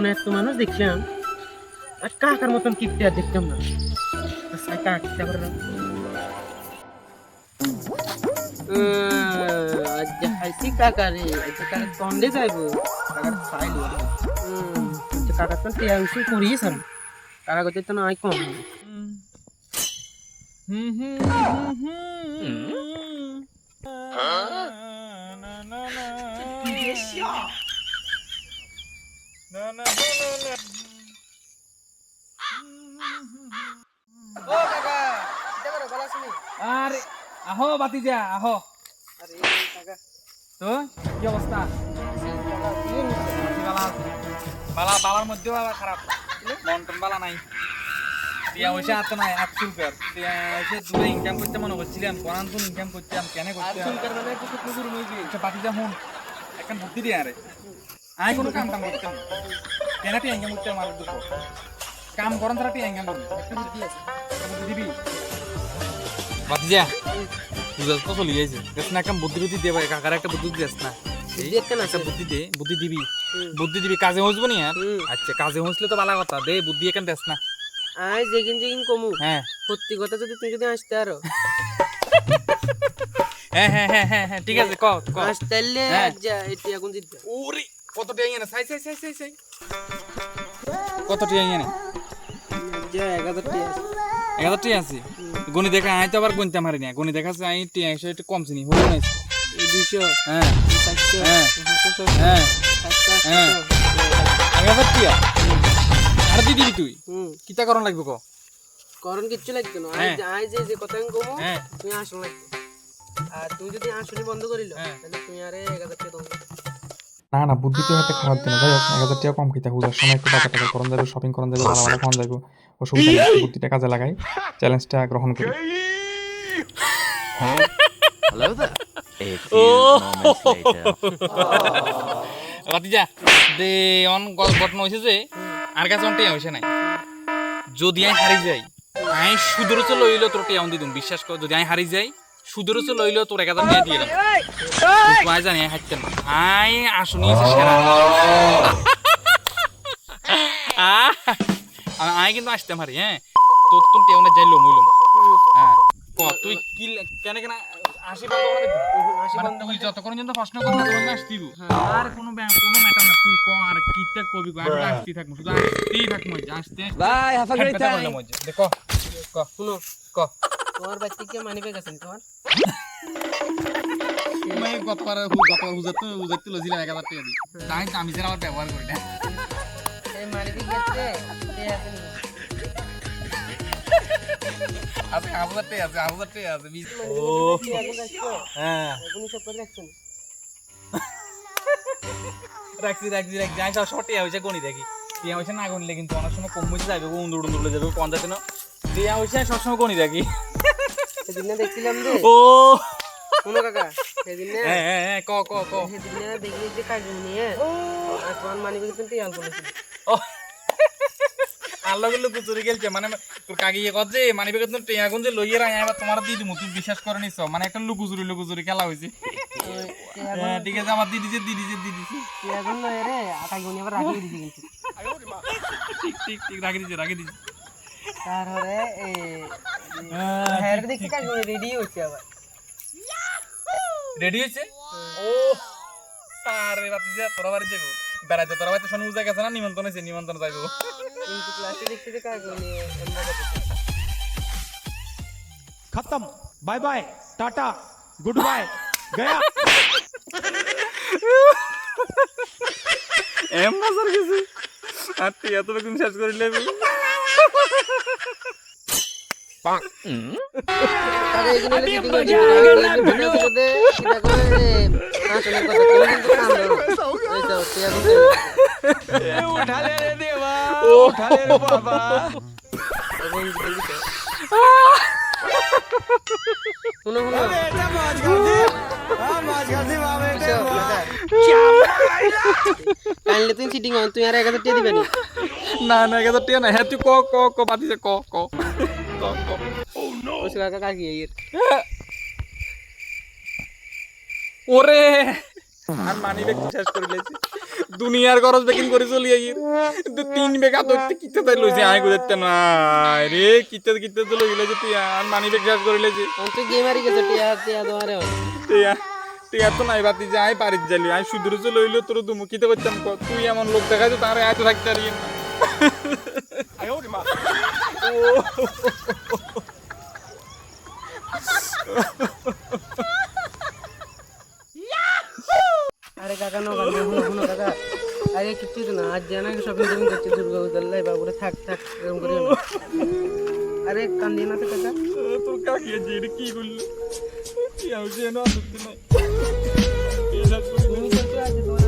জীবনে এত মানুষ দেখলাম আর কাকার মতন কিপটে আর দেখতাম না। সাই কাকা কিপটা করে না আজ হাসি কাকা রে আজ কাকা কন্ডে যাইবো কাকার সাইল কাকা তো টিয়া উসু করিয়ে সার কাকা করতে তো না আই কম ও কাকা এটা করে বলা শুনি আরে আহো বাতিজা আহো। তো কি অবস্থা? বালা বালার মধ্যেও আবার খারাপ। মন টন বালা নাই। টিয়া পয়সা হাতে নাই হাত চুলকার। এসে দূরে ইনকাম করতে মনে করছিলাম পরান তো ইনকাম করতাম কেন আর করতাম চুলকার মানে শুকনো শুরু আচ্ছা বাতিজা হুন এখন বুদ্ধি দিয়ে আরে। আমি কোনো কাম টাম করতাম। কেন টিয়া ইনকাম করতে আমার দুঃখ কাম করেন তারা টিয়া ইনকাম করব। বুদ্ধি দিবি? বাতিজা পূজা তো চলে না একটা বুদ্ধি বুদ্ধি দিয়ে ভাই কাকার একটা বুদ্ধি দিস না? বুদ্ধি দে বুদ্ধি দিবি। বুদ্ধি দিবি কাজে হসবো নি আর? আচ্ছা কাজে হসলে তো ভালো কথা। দে বুদ্ধি এখান দেস না। আই যেগিন যেগিন কমু। হ্যাঁ। সত্যি কথা যদি তুই যদি আসতে আরও। হ্যাঁ হ্যাঁ হ্যাঁ হ্যাঁ হ্যাঁ ঠিক আছে ক ক। আসতে আইলে হ্যাঁ। যা এটি এখন জিতবে ওরে কত এনে সাই সাই সাই সাই সাই। কত যা এক হাজার টিয়া আছে। গণি দেখা তো আবার গণিতে মারি না। গণি দেখা আছে আই টিয়া একশো একটু কম চিনি হলো না দুইশো হ্যাঁ। হ্যাঁ। হ্যাঁ। হ্যাঁ। এক হাজার টিয়া। আর দিবি তুই। কিতা করণ লাগবে ক? করণ কিচ্ছু লাগতো না। আই। যে যে কথা আমি কমু আসল লাগবে আর তুই যদি আসলে বন্ধ করিল। তাহলে তুই আরে এক হাজার টাকা না না বুদ্ধি তো খারাপ দিন যাই হোক এক হাজার টাকা কম খেতে পূজার সময় একটু টাকা টাকা করন যাবে শপিং করন যাবে ভালো ভালো খাওয়ান যাবে অসুবিধা নেই বুদ্ধিটা কাজে লাগাই। চ্যালেঞ্জটা গ্রহণ করি। Hello there. A few moments later. রাতিজা দে অন ঘটনা হয়েছে যে আর কাছে অন টিয়া হয়েছে নাই। যদি আমি হারি যাই আমি সুদের তো লইলো তোর টিয়া দি দিম বিশ্বাস কর যদি আমি হারি যাই সুদের তো লইলো তোর এক হাজার টিয়া দিয়ে দিলাম। জানি না। আই আসুনি সেরা। আমি কিন্তু আসতাম হারি হ্যাঁ? তোর তো টিয়া যাই লম হইলম হ্যাঁ। ক তুই কি কেন কেন মানে তুই যতক্ষণ পর্যন্ত প্রশ্ন করবি ততক্ষণ আসতি আর কোনো কোনো ম্যাটার না তুই ক আর কিটা কবি আসতেই থাকব শুধু আসতেই থাকব আসতে বাই হ্যাভ হ্যাঁ, কথা বললে মজা। দে ক শুনো ক। তোমার বাচ্চা কি মানি ব্যাগ আছে তোমার? গতবার গতবার হুজার তো হুজার তো এক হাজার টাকা দি তাই আমি যেন আবার ব্যবহার করি না। আছে তে আছে নি? আছে মানি ও হ্যাঁ সব করে রাখছো রাখছি রাখছি রাখছি আমি সব টিয়া হয়েছে গণি দেখি। টিয়া হয়েছে না গণিলে কিন্তু অনেক সময় কম হয়েছে যাবে উন্দুর উন্দুর যাবে পঞ্চায়েত না টিয়া হয়েছে সবসময় গণি দেখি। সেদিন না দেখছিলাম রে ও। শুনো কাকা সেদিন না হ্যাঁ হ্যাঁ হ্যাঁ ক ক ক। সেদিন না দেখলি যে কাজু নিয়ে। আর তোমার মানি কিন্তু ও। আল্লাহগুলো কুচুরি গেলছে মানে তোর কাগিয়ে কত যে মানে গুঞ্জে লইয়ে রাই এবার তোমার তুই বিশ্বাস করে নিছ মানে একটা লুকুচুরি লুকুচুরি খেলা হয়েছে হ্যাঁ ঠিক আছে আমার দিদি যে দিদি যে দিদি এখন নয় রে আটা গুনি আবার রাখিয়ে দিছি কিন্তু। ঠিক ঠিক ঠিক রাখি দিছে রাখি দিছে। তারপরে এই হ্যাঁ, হ্যাঁ দেখছি কাজু রেডি হচ্ছে আবার। রেডি হয়েছে ও আরে রাতে যা তোরা বাড়ি যাব। বেড়াইতে তোরা বাইতে শোন বুঝা গেছে না নিমন্ত্রণ হয়েছে নিমন্ত্রণ যাইব কিন্তু ক্লাসে দেখতে যে কাজ খতম bye bye tata good bye Gaya এম বাজার গেছি আর তুই এত শেষ করে নেবি Mm-hmm. শুনো শুনো। তুই তুই আর এক হাজার টিয়া দিবে না? না এক হাজার টিয়া না হ্যাঁ তুই ক ক ক বাদিছে ক ক। ক ওই কাকা কাকি এর ওরে! আর মানি শেষ করে দুনিয়ার বেকিং করে চলি আইর তিন বেগা ধরতে কিতে তাই লইছে? আই গুদেতে না রে তো লইলে যে তুই আর মানি ব্যাগ শেষ করে লেছি আমি তো গেম হারি গেছে তো নাই বাতি যে আই পারিত জালি আই সুদূর চে লইলো তোর দুমু। কিতে করতাম তুই এমন লোক দেখা যে তার এত থাকতে পারি না। আরে কাকা নো কাকা শুনো শুনো কাকা। আরে কিচ্ছু তো না আজ জানা শপিং টপিং করছে দুর্গা পূজার লাই বাবুরে থাক থাক এরকম করিও না। আরে কান্দি না তো কাকা। তোর কাকি যে এটা কি করল? কি হচ্ছে না কি না তুমি তো